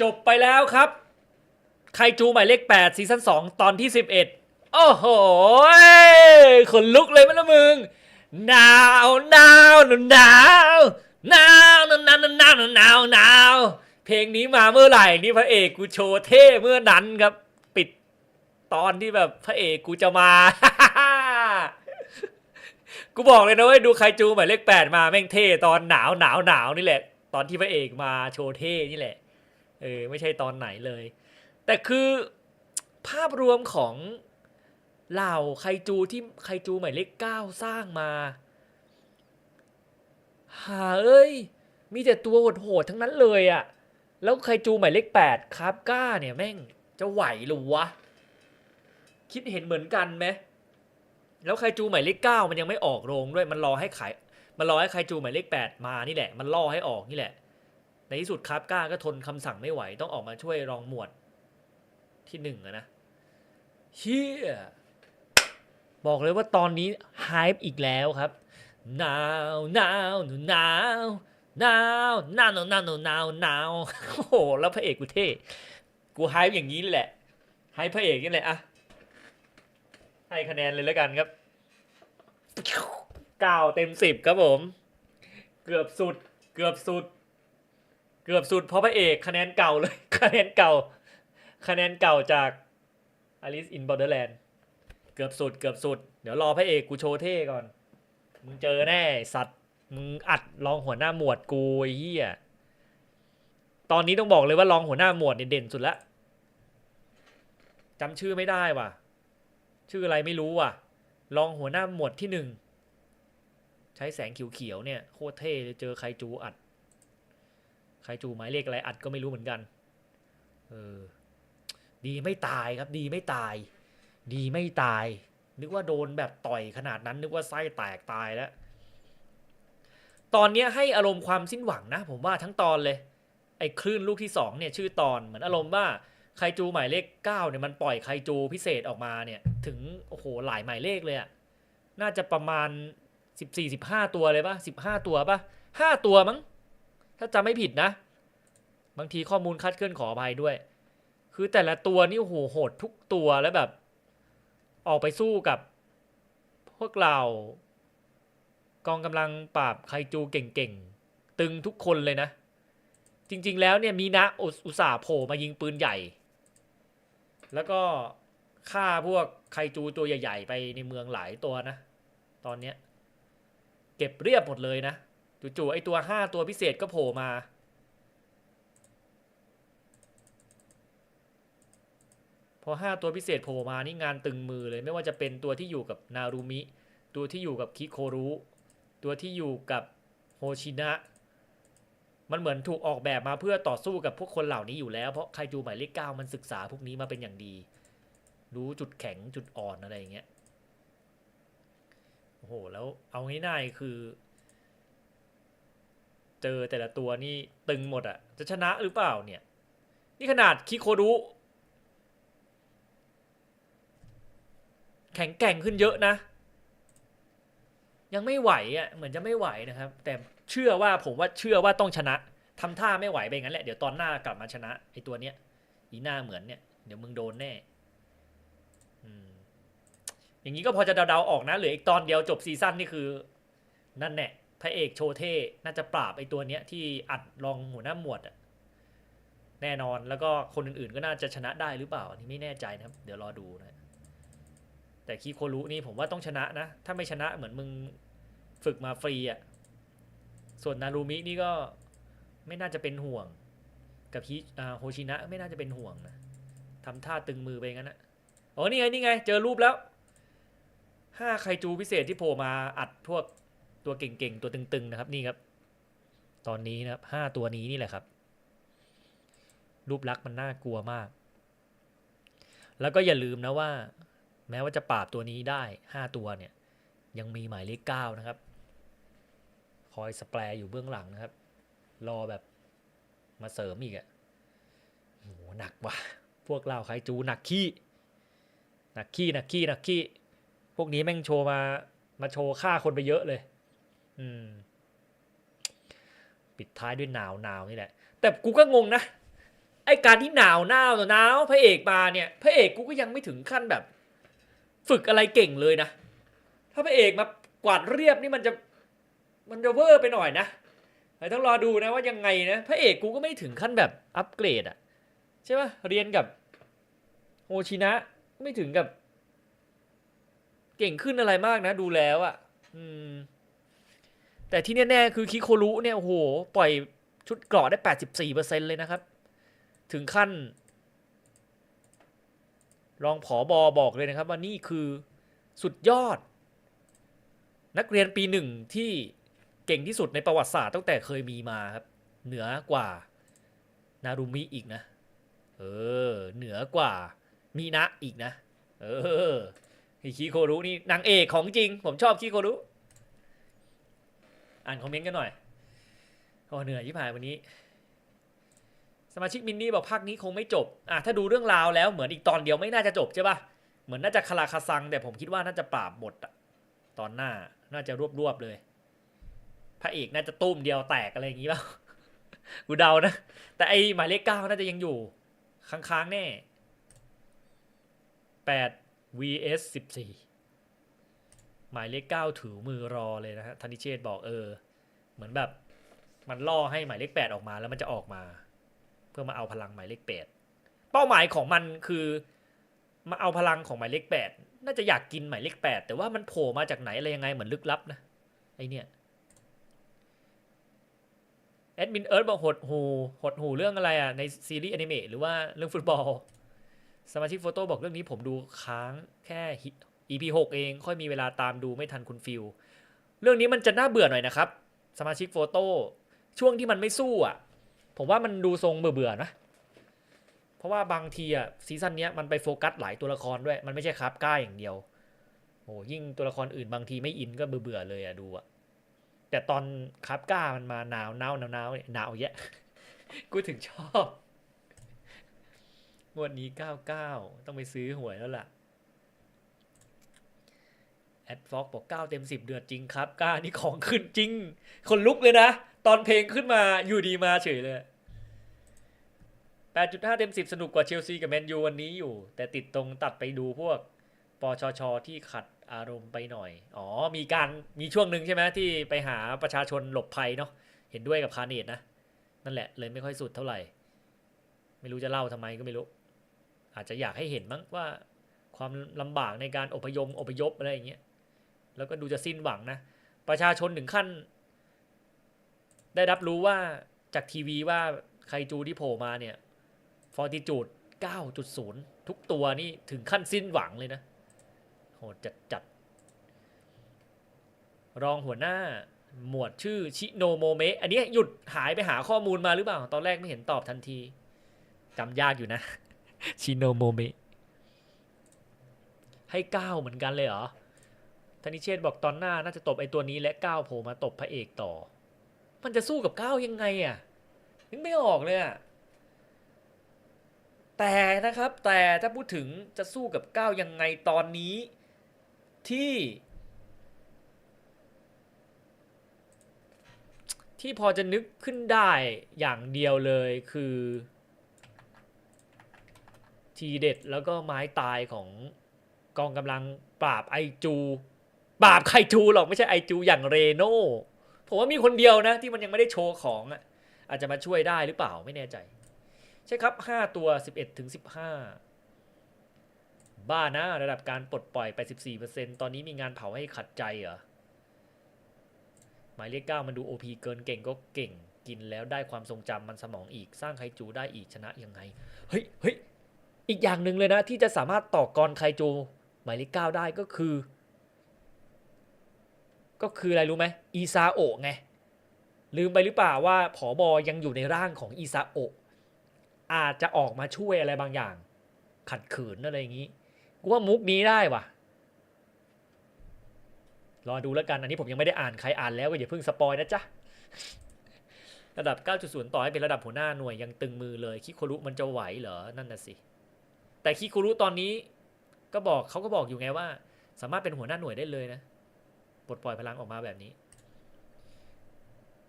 จบไปแล้วครับ ไคจูหมายเลข 8 ซีซั่น2 ตอนที่ 11 โอ้โหขนลุกเลยมั้ยละมึงหนาวหนาวหนาวหนาวหนาวหนาวหนาวหนาวหนาวเพลงนี้มาเมื่อไหร่นี่พระเอกกูโชว์เท่เมื่อนั้นครับ ปิดตอนที่แบบพระเอกกูจะมา กูบอกเลยนะเว้ยดูไคจูหมายเลขแปดมาแม่งเท่ตอนหนาวหนาวหนาวนี่แหละ ตอนที่พระเอกมาโชว์เท่นี่แหละ เออไม่ใช่ตอนไหนเลย แต่คือภาพรวมของเหล่าไคจูที่ไคจูหมายเลขเก้าสร้างมาหาเอ้ย มีแต่ตัวโหดๆทั้งนั้นเลยอะแล้วไคจูหมายเลขแปดคาบก้าเนี่ยแม่งจะไหวหรือวะ คิดเห็นเหมือนกันไหมแล้วไคจูหมายเลขเก้ามันยังไม่ออกโรงด้วย มันรอให้ขาย มันรอให้ไคจูหมายเลขแปดมานี่แหละ มันล่อให้ออกนี่แหละ ที่สุดคาบก้าก็ทนคำสั่งไม่ไหว ต้องออกมาช่วยรองหมวดที่หนึ่งนะเฮียบอกเลยว่าตอนนี้ไฮป์อีกแล้วครับหนาวหนาวหนาวหนาวหนาวหนาวหนาวหนาวโอ้โหแล้วพระเอกกูเท่ กูไฮป์อย่างนี้แหละไฮป์พระเอกนี่แหละอะให้คะแนนเลยแล้วกันครับเก้าเต็มสิบครับผม เกือบสุด เกือบสุด เกือบสุดเพราะพระเอกคะแนนเก่าเลย คะแนนเก่า คะแนนเก่าจาก Alice in Borderland เกือบสุดเกือบสุด เดี๋ยวรอพระเอกกูโชว์เท่ก่อน มึงเจอแน่สัตว์ มึงอัดรองหัวหน้าหมวดกูไอ้เหี้ย ตอนนี้ต้องบอกเลยว่ารองหัวหน้าหมวดเนี่ยเด่นสุดละจำชื่อไม่ได้ว่ะ ชื่ออะไรไม่รู้ว่ะ รองหัวหน้าหมวดที่หนึ่ง ใช้แสงเขียวๆเนี่ยโคตรเท่เลยเจอไครจูอัด ไคจูหมายเลขอะไรอัดก็ไม่รู้เหมือนกัน เออ ดีไม่ตายครับ ดีไม่ตาย ดีไม่ตาย นึกว่าโดนแบบต่อยขนาดนั้น นึกว่าไส้แตกตายแล้ว ตอนเนี้ยให้อารมณ์ความสิ้นหวังนะ ผมว่าทั้งตอนเลย ไอ้คลื่นลูกที่สองเนี่ยชื่อตอนเหมือนอารมณ์ว่าไคจูหมายเลขเก้าเนี่ยมันปล่อยไคจูพิเศษออกมาเนี่ย ถึงโอ้โหหลายหมายเลขเลยอะน่าจะประมาณสิบสี่สิบห้าตัวเลยปะสิบห้าตัวปะห้าตัวมั้ง ถ้าจำไม่ผิดนะ บางทีข้อมูลคลาดเคลื่อนขออภัยด้วย คือแต่ละตัวนี่โหโหดทุกตัวแล้วแบบ ออกไปสู้กับ พวกเรา กองกำลังปราบไคจูเก่งๆ ตึงทุกคนเลยนะ จริง ๆ แล้วเนี่ยมีนะอุตส่าห์โผล่มายิงปืนใหญ่ แล้วก็ฆ่าพวกไคจูตัวใหญ่ ๆ ไปในเมืองหลายตัวนะ ตอนเนี้ย เก็บเรียบหมดเลยนะ จู่ๆไอตัวห้าตัวพิเศษก็โผล่มา พอห้าตัวพิเศษโผล่มานี่งานตึงมือเลยไม่ว่าจะเป็นตัวที่อยู่กับนารุมิ ตัวที่อยู่กับคิโครุ ตัวที่อยู่กับโฮชินะ มันเหมือนถูกออกแบบมาเพื่อต่อสู้กับพวกคนเหล่านี้อยู่แล้ว เพราะไคจูหมายเลขเก้ามันศึกษาพวกนี้มาเป็นอย่างดี รู้จุดแข็งจุดอ่อนอะไรอย่างเงี้ยโอ้โหแล้วเอาง่ายๆคือ เจอแต่ละตัวนี่ตึงหมดอะจะชนะหรือเปล่าเนี่ย นี่ขนาดคิโครุแข็งแกร่งขึ้นเยอะนะ ยังไม่ไหวอะเหมือนจะไม่ไหวนะครับ แต่เชื่อว่าผมว่าเชื่อว่าต้องชนะทำท่าไม่ไหวไปงั้นแหละเดี๋ยวตอนหน้ากลับมาชนะไอตัวเนี้ยอีหน้าเหมือนเนี่ยเดี๋ยวมึงโดนแน่อืมอย่างนี้ก็พอจะเดาๆออกนะเหลืออีกตอนเดียวจบซีซั่นนี่คือ นั่นแหละ พระเอกโชเท่น่าจะปราบไอตัวเนี้ยที่อัดรองหัวหน้าหมวดอะแน่นอนแล้วก็คนอื่นๆก็น่าจะชนะได้หรือเปล่าอันนี้ไม่แน่ใจนะครับ เดี๋ยวรอดูนะแต่คีโครุนี่ผมว่าต้องชนะนะ ถ้าไม่ชนะเหมือนมึงฝึกมาฟรีอะ่ะส่วนนารูมินี่ก็ไม่น่าจะเป็นห่วง กับฮิอ่าโฮชินะไม่น่าจะเป็นห่วงนะทำท่าตึงมือไปงั้นนะอ๋อนี่ไงนี่ไง เจอรูปแล้วห้าไคจูพิเศษที่โผล่มาอัดพวก ตัวเก่งๆ ตัวตึงๆนะครับนี่ครับ ตอนนี้นะครับห้าตัวนี้นี่แหละครับ รูปลักษณ์มันน่ากลัวมาก แล้วก็อย่าลืมนะว่า แม้ว่าจะปราบตัวนี้ได้ห้าตัวเนี่ย ยังมีหมายเลขเก้านะครับ คอยสแปรอยู่เบื้องหลังนะครับ รอแบบมาเสริมอีกอะ่ะโหหนักว่ะพวกเราใครจูหนักขี้หนักขี้หนักขี้หนักขี้พวกนี้แม่งโชว์มามาโชว์ฆ่าคนไปเยอะเลย อืม ปิดท้ายด้วยหนาวหนาวนี่แหละ แต่กูก็งงนะไอการที่หนาวหนาวหนาวพระเอกมาเนี่ยพระเอกกูก็ยังไม่ถึงขั้นแบบ ฝึกอะไรเก่งเลยนะถ้าพระเอกมากวาดเรียบนี่มันจะ มันจะเวอร์ไปหน่อยนะแต่ต้องรอดูนะว่ายังไงนะพระเอกกูก็ไม่ถึงขั้นแบบอัปเกรดอะใช่ปะเรียนกับโฮชินะ ไม่ถึงกับ เก่งขึ้นอะไรมากนะ ดูแล้วอะอืม แต่ที่แน่ๆคือคิโครุเนี่ยโอ้โหปล่อยชุดเกราะได้ 84%เลยนะครับ ถึงขั้น รองผอบอบอกเลยนะครับ ว่านี่คือสุดยอด นักเรียนปีหนึ่งที่เก่งที่สุดในประวัติศาสตร์ตั้งแต่เคยมีมาครับ เหนือกว่านารุมิอีกนะ เออ เหนือกว่ามีนะอีกนะ เออคิโครุนี่นางเอกของจริง ผมชอบคิโครุ อ่านคอมเมนต์กันหน่อยโอ้เหนื่อยที่ผ่านวันนี้ สมาชิกมินนี่บอกภาคนี้คงไม่จบอะถ้าดูเรื่องราวแล้วเหมือนอีกตอนเดียวไม่น่าจะจบใช่ปะเหมือนน่าจะคาราคาซัง แต่ผมคิดว่าน่าจะปราบบทอะตอนหน้าน่าจะรวบรวบๆเลย พระเอกน่าจะตุ้มเดียวแตกอะไรอย่างงี้ป่ะกูเดานะ แต่ไอหมายเลขเก้าน่าจะยังอยู่ ค้างๆแน่แปด vs สิบสี่ หมายเลขเก้าถือมือรอเลยนะฮะธนิเชษบอกเออ เหมือนแบบมันล่อให้หมายเลขแปดออกมาแล้วมันจะออกมา เพื่อมาเอาพลังหมายเลขแปดเป้าหมายของมันคือ มาเอาพลังของหมายเลขแปดน่าจะอยากกินหมายเลขแปดแต่ว่ามันโผล่มาจากไหนอะไรยังไงเหมือนลึกลับนะไอเนี่ยแอดมินเอิร์ธบอกหดหูหดหูเรื่องอะไรอะในซีรีส์อนิเมะหรือว่าเรื่องฟุตบอล สมาชิกโฟโต้บอกเรื่องนี้ผมดูค้างแค่ EP 6 เองค่อยมีเวลาตามดูไม่ทันคุณฟิลเรื่องนี้มันจะน่าเบื่อหน่อยนะครับ สมาชิกโฟโต้ช่วงที่มันไม่สู้อะ ผมว่ามันดูทรงเบื่อๆนะ เพราะว่าบางทีอะซีซั่นนี้มันไปโฟกัสหลายตัวละครด้วย มันไม่ใช่ครับก้าอย่างเดียวโอ้ยิ่งตัวละครอื่นบางทีไม่อินก็เบื่อๆเลยอะดูอะแต่ตอนครับก้ามันมาหนาวหนาวหนาวหนาวเนี่ยหนาวแยะกูถึงชอบงวดนี้ 99 ต้องไปซื้อหวยแล้วล่ะ แอดฟอกบอก9เต็ม 10 เดือดจริงครับก้านี่ของขึ้นจริง คนลุกเลยนะ ตอนเพลงขึ้นมาอยู่ดีมาเฉยเลย 8.5 เต็ม 10 สนุกกว่าเชลซีกับแมนยูวันนี้อยู่ แต่ติดตรงตัดไปดูพวกปชช ที่ขัดอารมณ์ไปหน่อย อ๋อ มีการมีช่วงหนึ่งใช่ไหมที่ไปหาประชาชนหลบภัยเนาะเห็นด้วยกับคาร์เนตนะ นั่นแหละเลยไม่ค่อยสุดเท่าไหร่ ไม่รู้จะเล่าทำไมก็ไม่รู้ อาจจะอยากให้เห็นมั้งว่าความลำบากในการอพยพอพยพอะไรอย่างเงี้ย แล้วก็ดูจะสิ้นหวังนะ ประชาชนถึงขั้น ได้รับรู้ว่าจากทีวีว่าไคจูที่โผล่มาเนี่ยฟอร์ติจูด 9.0 ทุกตัวนี่ถึงขั้นสิ้นหวังเลยนะโหจัดจัด รองหัวหน้าหมวดชื่อชิโนโมเมะอันนี้หยุดหายไปหาข้อมูลมาหรือเปล่า ตอนแรกไม่เห็นตอบทันทีจำยากอยู่นะ ชิโนโมเมะให้เก้าเหมือนกันเลยเหรอ ธนิเชษบอกตอนหน้าน่าจะตบไอตัวนี้และก้าวโผล่มาตบพระเอกต่อ มันจะสู้กับก้าวยังไงอะนึกไม่ออกเลยอะแต่นะครับแต่ถ้าพูดถึงจะสู้กับก้าวยังไงตอนนี้ที่ ที่พอจะนึกขึ้นได้อย่างเดียวเลยคือ ทีเด็ดแล้วก็ไม้ตายของกองกำลังปราบไอจู ปราบไคจูหรอกไม่ใช่ไอจูอย่างเรโน่ผมว่ามีคนเดียวนะ ที่มันยังไม่ได้โชว์ของอะอาจจะมาช่วยได้หรือเปล่าไม่แน่ใจ ใช่ครับ5ตัว11ถึง15บ้านะระดับการปลดปล่อยไป14%ตอนนี้มีงานเผาให้ขัดใจเหรอหมายเลข9มันดู OP เกินเก่งก็เก่งกินแล้วได้ความทรงจำมันสมองอีกสร้างไคจูได้อีกชนะยังไงเฮ้ยเฮ้ยอีกอย่างหนึ่งเลยนะ ที่จะสามารถต่อกรไคจูหมายเลขเก้าได้ก็คือ ก็คืออะไรรู้ไหมอีซาโอะไง ลืมไปหรือเปล่าว่าผอบอยังอยู่ในร่างของอีซาโอะอาจจะออกมาช่วยอะไรบางอย่าง ขัดขืนอะไรอย่างนี้กูว่ามุกนี้ได้ว่ะรอดูแล้วกันอันนี้ผมยังไม่ได้อ่านใครอ่านแล้วก็อย่าเพิ่งสปอยนะจ๊ะระดับ 9.0 ต่อให้เป็นระดับหัวหน้าหน่วยยังตึงมือเลยคิโครุมันจะไหวเหรอนั่นน่ะสิแต่คิคุรุตอนนี้ก็บอกเขาก็บอกอยู่ไงว่า สามารถเป็นหัวหน้าหน่วยได้เลยนะ ปลดปล่อยพลังออกมาแบบนี้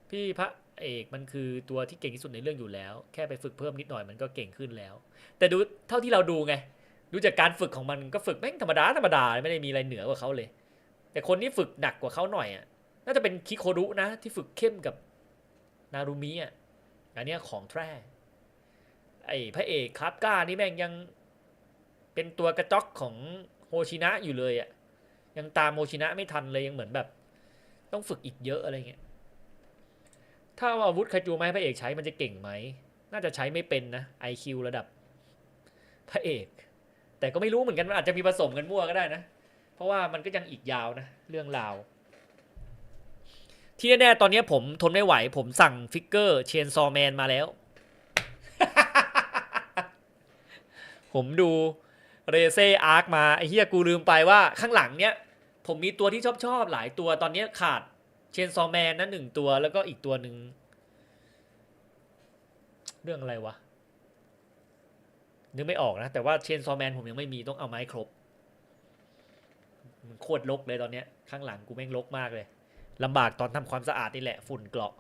พี่พระเอกมันคือตัวที่เก่งที่สุดในเรื่องอยู่แล้ว แค่ไปฝึกเพิ่มนิดหน่อยมันก็เก่งขึ้นแล้ว แต่ดูเท่าที่เราดูไงดูจากการฝึกของมันก็ฝึกแม่งธรรมดาธรรมดาไม่ได้มีอะไรเหนือกว่าเขาเลย แต่คนที่ฝึกหนักกว่าเขาหน่อยอะน่าจะเป็นคิโครุนะ ที่ฝึกเข้มกับนารุมิอะอันนี้ของแท้ไอ้พระเอกคาบก้านี่แม่งยังเป็นตัวกระจอกของโฮชินะอยู่เลยอะ ยังตามโฮชินะไม่ทันเลยยังเหมือนแบบ ต้องฝึกอีกเยอะอะไรเงี้ยถ้าเอาอาวุธคาจูมาให้พระเอกใช้มันจะเก่งไหม น่าจะใช้ไม่เป็นนะ IQ ระดับพระเอก แต่ก็ไม่รู้เหมือนกันมันอาจจะมีผสมกันมั่วก็ได้นะ เพราะว่ามันก็ยังอีกยาวนะ เรื่องราว ที่แน่ๆตอนนี้ผมทนไม่ไหว ผมสั่งฟิกเกอร์เชนซอแมนมาแล้ว ผมดูเรเซอาร์คมาไอ้เฮียกูลืมไปว่าข้างหลังเนี้ย ผมมีตัวที่ชอบชอบหลายตัวตอนนี้ขาดเชนซอแมนนะหนึ่งตัวแล้วก็อีกตัวหนึ่งเรื่องอะไรวะนึกไม่ออกนะ แต่ว่าเชนซอแมนผมยังไม่มีต้องเอาไม้ครบมันโคตรลกเลยตอนเนี้ย ข้างหลังกูแม่งลกมากเลยลำบากตอนทำความสะอาดนี่แหละฝุ่นเกาะ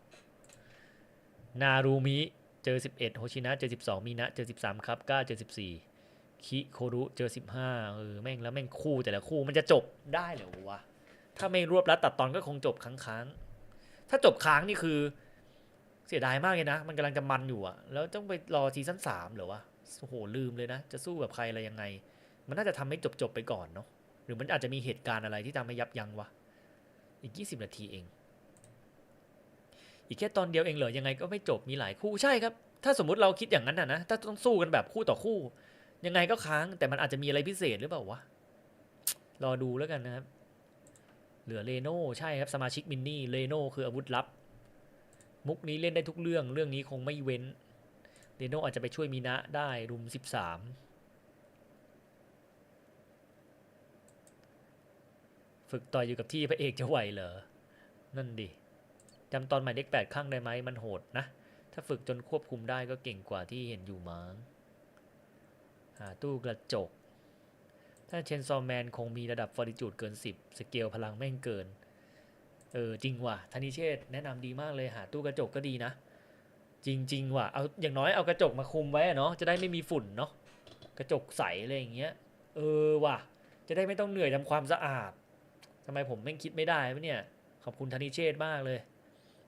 นารูมิเจอ 11 โฮชินะเจอ 12 มีนะเจอ 13 ครับก้าเจอ 14 คิโครุเจอ 15 เออแม่งแล้วแม่งคู่แต่ละคู่มันจะจบได้เหรอวะ ถ้าไม่รวบรัดตัดตอนก็คงจบค้างๆ ถ้าจบค้างนี่คือเสียดายมากเลยนะ มันกำลังจะมันอยู่อะแล้วต้องไปรอซีซั่นสามเหรอวะโอ้โหลืมเลยนะ จะสู้กับใครอะไรยังไง มันน่าจะทำให้จบๆไปก่อนเนาะหรือมันอาจจะมีเหตุการณ์อะไรที่ทำให้ยับยั้งวะอีก 20 นาทีเอง อีกแค่ตอนเดียวเองเหรอยังไงก็ไม่จบมีหลายคู่ใช่ครับ ถ้าสมมุติเราคิดอย่างนั้นนะนะถ้าต้องสู้กันแบบคู่ต่อคู่ ยังไงก็ค้างแต่มันอาจจะมีอะไรพิเศษหรือเปล่าวะ รอดูแล้วกันนะครับ เหลือเลโน่ใช่ครับสมาชิกมินนี่เลโน่คืออาวุธลับ มุกนี้เล่นได้ทุกเรื่องเรื่องนี้คงไม่เว้นเลโน่อาจจะไปช่วยมีนะได้รุมสิบสามฝึกต่อยอยู่กับที่พระเอกจะไหวเหรอ นั่นดิจำตอนหมายเลขแปดข้างได้ไหมมันโหดนะ ถ้าฝึกจนควบคุมได้ก็เก่งกว่าที่เห็นอยู่มั้ง ตู้กระจก ถ้าเชนซอแมนคงมีระดับฟอร์ติจูดเกิน 10 สเกลพลังแม่งเกิน เออจริงว่ะธนิเชษแนะนำดีมากเลยหาตู้กระจกก็ดีนะ จริง ๆ ว่ะเอาอย่างน้อยเอากระจกมาคุมไว้เนาะจะได้ไม่มีฝุ่นเนาะกระจกใสอะไรอย่างเงี้ย เออว่ะ จะได้ไม่ต้องเหนื่อยทำความสะอาดทำไมผมแม่งคิดไม่ได้วะเนี่ยขอบคุณธนิเชษมากเลย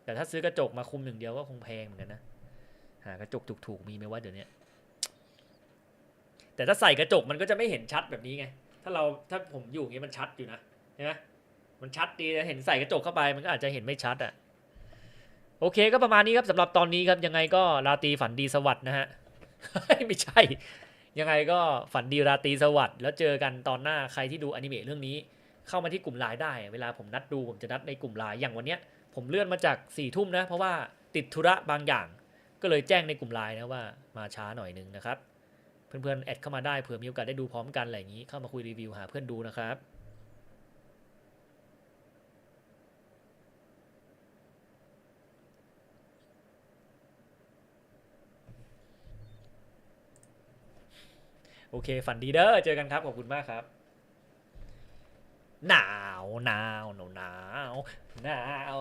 แต่ถ้าซื้อกระจกมาคุมอย่างเดียวก็คงแพงเหมือนกันนะหากระจกถูกๆมีไหมว่าเดี๋ยวนี้ แต่ถ้าใส่กระจกมันก็จะไม่เห็นชัดแบบนี้ไง ถ้าเราถ้าผมอยู่อย่างงี้มันชัดอยู่นะใช่ไหมมันชัดดีแต่เห็นใส่กระจกเข้าไปมันก็อาจจะเห็นไม่ชัดอะโอเคก็ประมาณนี้ครับสำหรับตอนนี้ครับยังไงก็ราตรีฝันดีสวัสดนะฮะไม่ใช่ ยังไงก็ฝันดีราตรีสวัสดแล้วเจอกันตอนหน้าใครที่ดูอนิเมะเรื่องนี้ เข้ามาที่กลุ่มไลน์ได้ เวลาผมนัดดูผมจะนัดในกลุ่มไลน์อย่างวันเนี้ย ผมเลื่อนมาจากสี่ทุ่มนะเพราะว่าติดธุระบางอย่าง ก็เลยแจ้งในกลุ่มไลน์นะว่ามาช้าหน่อยนึงนะครับ เพื่อนๆแอดเข้ามาได้เผื่อมีโอกาสได้ดูพร้อมกันอะไรอย่างนี้เข้ามาคุยรีวิวหาเพื่อนดูนะครับโอเค ฝันดีเด้อ เจอกันครับ ขอบคุณมากครับ หนาวหนาวหนาวหนาวหนาว